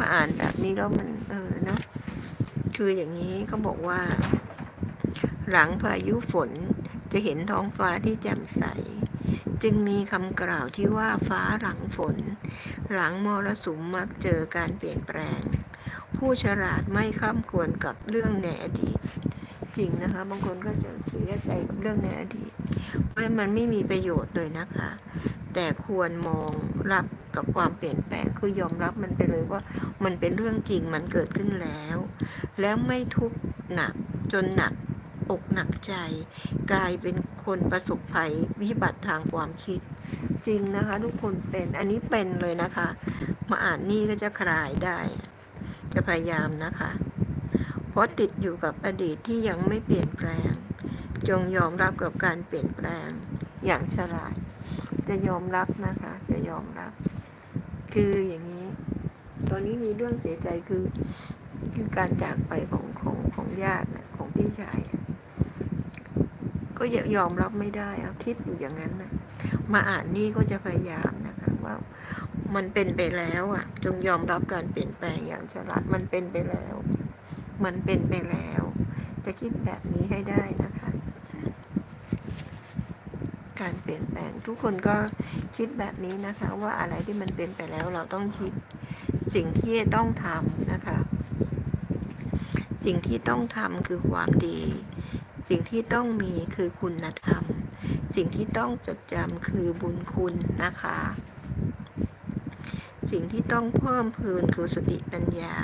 มาอ่านแบบนี้แล้วมันเออเนาะคืออย่างนี้เขาบอกว่า หลังพายุฝนจะเห็นท้องฟ้าที่แจ่มใส จึงมีคำกล่าวที่ว่าฟ้าหลังฝน หลังมรสุมมักเจอการเปลี่ยนแปลง ผู้ฉลาดไม่คร่ำควรกับเรื่องในอดีต จริงนะคะ บางคนก็จะเสียใจกับเรื่องในอดีตเพราะมันไม่มีประโยชน์เลยนะคะ แต่ควรมองรับ กับความเปลี่ยนแปลงคือยอมรับมันไปเลยว่ามันเป็นเรื่องจริงมันเกิดขึ้นแล้ว แล้วไม่ทุกข์หนักจนหนักอกหนักใจ กลายเป็นคนประสบภัยวิบัติทางความคิด จริงนะคะทุกคนเป็นอันนี้เป็นเลยนะคะ มาอ่านนี่ก็จะคลายได้ จะพยายามนะคะ เพราะติดอยู่กับอดีตที่ยังไม่เปลี่ยนแปลง จงยอมรับกับการเปลี่ยนแปลงอย่างฉลาด จะยอมรับนะคะ จะยอมรับ คืออย่างนี้ ตอนนี้มีเรื่องเสียใจคือคือการจากไปของของของญาติของพี่ชาย ก็ยยอมรับไม่ได้อะคิดอยู่อย่างนั้นนะมาอ่านนี่ก็จะพยายามนะคะว่ามันเป็นไปแล้วอะ จงยอมรับการเปลี่ยนแปลงอย่างฉลาดมันเป็นไปแล้ว มันเป็นไปแล้ว จะคิดแบบนี้ให้ได้นะ การเปลี่ยนแปลง ทุกคนก็คิดแบบนี้นะคะ ว่าอะไรที่มันเป็นไปแล้วเราต้องคิดสิ่งที่ต้องทำนะคะ สิ่งที่ต้องทำคือความดี สิ่งที่ต้องมีคือคุณธรรม สิ่งที่ต้องจดจำคือบุญคุณนะคะ สิ่งที่ต้องเพิ่มพูนคือสติปัญญา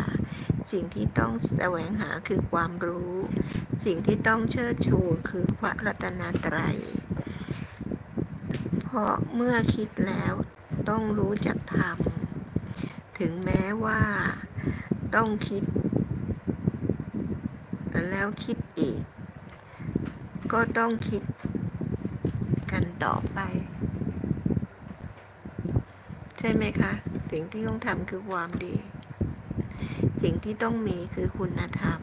สิ่งที่ต้องแสวงหาคือความรู้ สิ่งที่ต้องเชิดชูคือพระรัตนตรัย ราะเมื่อคิดแล้วต้องรู้จักทำถึงแม้ว่าต้องคิด แล้วคิดอีก ก็ต้องคิดกันต่อไป ใช่ไหมคะ สิ่งที่ต้องทำคือความดี สิ่งที่ต้องมีคือคุณธรรม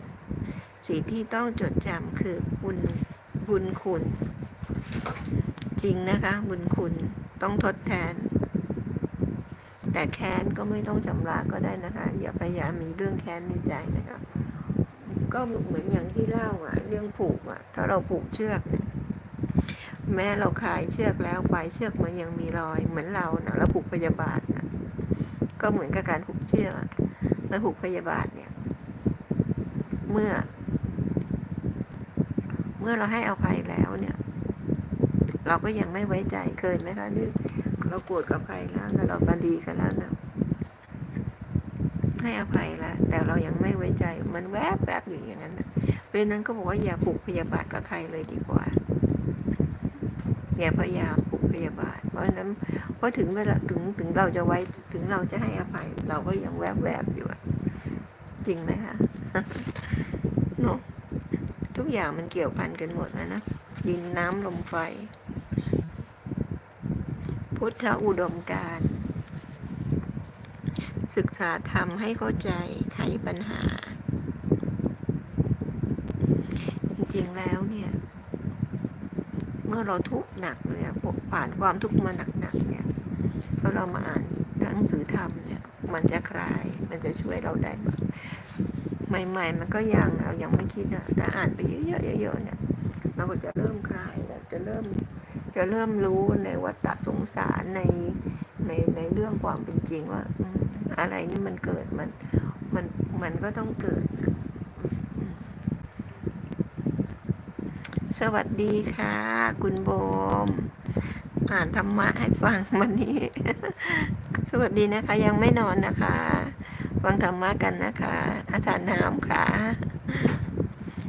สิ่งที่ต้องจดจำคือคุณบุญคุณ ริงนะคะ บุญคุณต้องทดแทน แต่แค้นก็ไม่ต้องชำระก็ได้นะคะ อย่าพยายามมีเรื่องแค้นในใจนะคะ ก็เหมือนอย่างที่เล่าอะเรื่องผูกอะถ้าเราผูกเชือก แม้เราคลายเชือกแล้วปลายเชือกมันยังมีรอย เหมือนเรานะเราผูกพยาบาทนะก็เหมือนกับการผูกเชือกแล้วผูกพยาบาทเนี่ย เมื่อ เมื่อเราให้อภัยแล้วเนี่ย เราก็ยังไม่ไว้ใจเคยไหมคะนี่เราโกรธกับใครแล้วแล้วเราบันดีกันแล้วนะให้อภัยแล้วแต่เรายังไม่ไว้ใจมันแวบแบบอยู่อย่างนั้นเพราะนั้นก็บอกว่าอย่าผูกพยาบาทกับใครเลยดีกว่าอย่าพยายามผูกพยาบาท เพราะนั้นเพราะถึงเวลาถึงถึงเราจะไว้ถึงเราจะให้อภัย เราก็ยังแวบแวบอยู่จริงไหมคะเนาะทุกอย่างมันเกี่ยวพันกันหมดนะนะดินน้ำลมไฟ พุทธอุดมการศึกษาธรรมให้เข้าใจไขปัญหา จริงๆแล้วเนี่ย เมื่อเราทุกข์หนักเนี่ยผ่านความทุกข์มาหนักๆเนี่ยพอเรามาอ่านหนังสือธรรมเนี่ย มันจะคลาย มันจะช่วยเราได้บ้างใหม่ ๆ มันก็ยังเรายังไม่คิดนะถ้าอ่านไปเยอะๆเยอะๆเนี่ยเราก็จะเริ่มคลายแล้วจะเริ่ม จะเริ่มรู้ในวัฏสงสารในในในเรื่องความเป็นจริงว่า อะไรนี่มันเกิดมันมันมันก็ต้องเกิด สวัสดีค่ะ คุณโบม อ่านธรรมะให้ฟังวันนี้ สวัสดีนะคะ ยังไม่นอนนะคะ ฟังธรรมะกันนะคะ อาจารย์น้ำค่ะ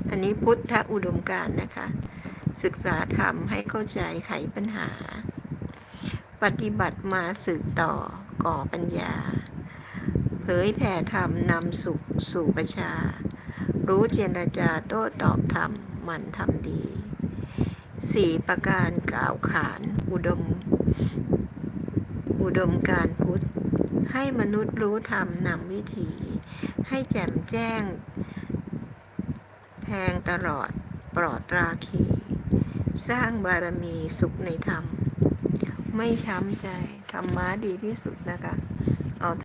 อันนี้พุทธอุดมการนะคะ ศึกษาธรรมให้เข้าใจไขปัญหา ปฏิบัติมาสืบต่อก่อปัญญา เผยแผ่ธรรมนำสุขสู่ประชา รู้เจรจาโต้ตอบธรรมมันทำดีสี่ประการกล่าวขานอุดม อุดมการพุทธ ให้มนุษย์รู้ธรรมนำวิถี ให้แจ่มแจ้ง แทงตลอดปลอดราคี สร้างบารมีสุขในธรรม ไม่ช้ำใจ ธรรมะดีที่สุดนะคะ